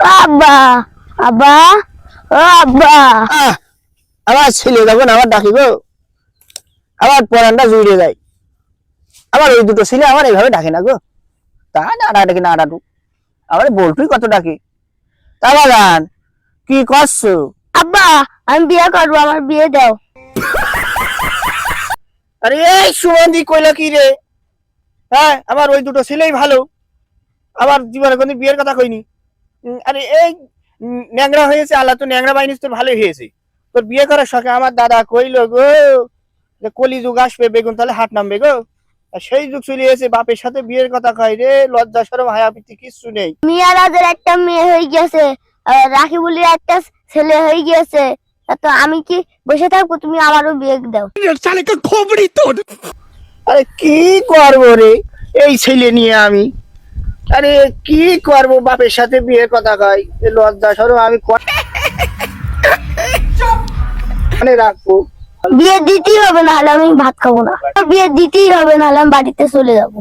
আব্বা আব্বা ও আব্বা। আমার ছেলে যখন আবার ডাকিব আবার পরানটা জুড়ে যায়। আবার ওই দুটো ছেলে আমার এইভাবে ডাকে না গো। তা না ডাকে না ডাকু আবার বলটুই কত ডাকে। তা বাগান কি করছ? আব্বা আমি বিয়ে করব আমার বিয়ে দাও। আরে এই সুমন্দি কইলা কি রে? হ্যাঁ আমার ওই দুটো ছেলেই ভালো। আবার জীবনে কোনদিন বিয়ের কথা কইনি। আরে এই ন্যাংরা হয়েছে আল্লাহ তো ন্যাংরা বাইনিস তোর ভালোই হয়েছে। তোর বিয়ে করার শখে আমার দাদা কইলো গো যে কলি যুগ আসবে বেগুন তাহলে হাট নামবে গো। সেই যুগ চলে এসে বাপের সাথে বিয়ের কথা কয় রে লজ্জা সরম হায়াপিতি কিচ্ছু নেই। মিয়ারাজের একটা মেয়ে হয়ে গেছে আর রাখি বলি একটা ছেলে হয়ে গেছে তা তো আমি কি বসে থাকব? তুমি আমারও বিয়ে দাও। আরে কি করব রে? এই ছেলে নিয়ে আমি আরে, কি করব? বাপের সাথে বিয়ের কথা কয়। লজ্জা সরম, আমি মানে রাখব। বিয়ে দিতেই হবে, নাহলে আমি ভাত খাব না। বিয়ে দিতেই হবে, নাহলে আমি বাড়িতে চলে যাব।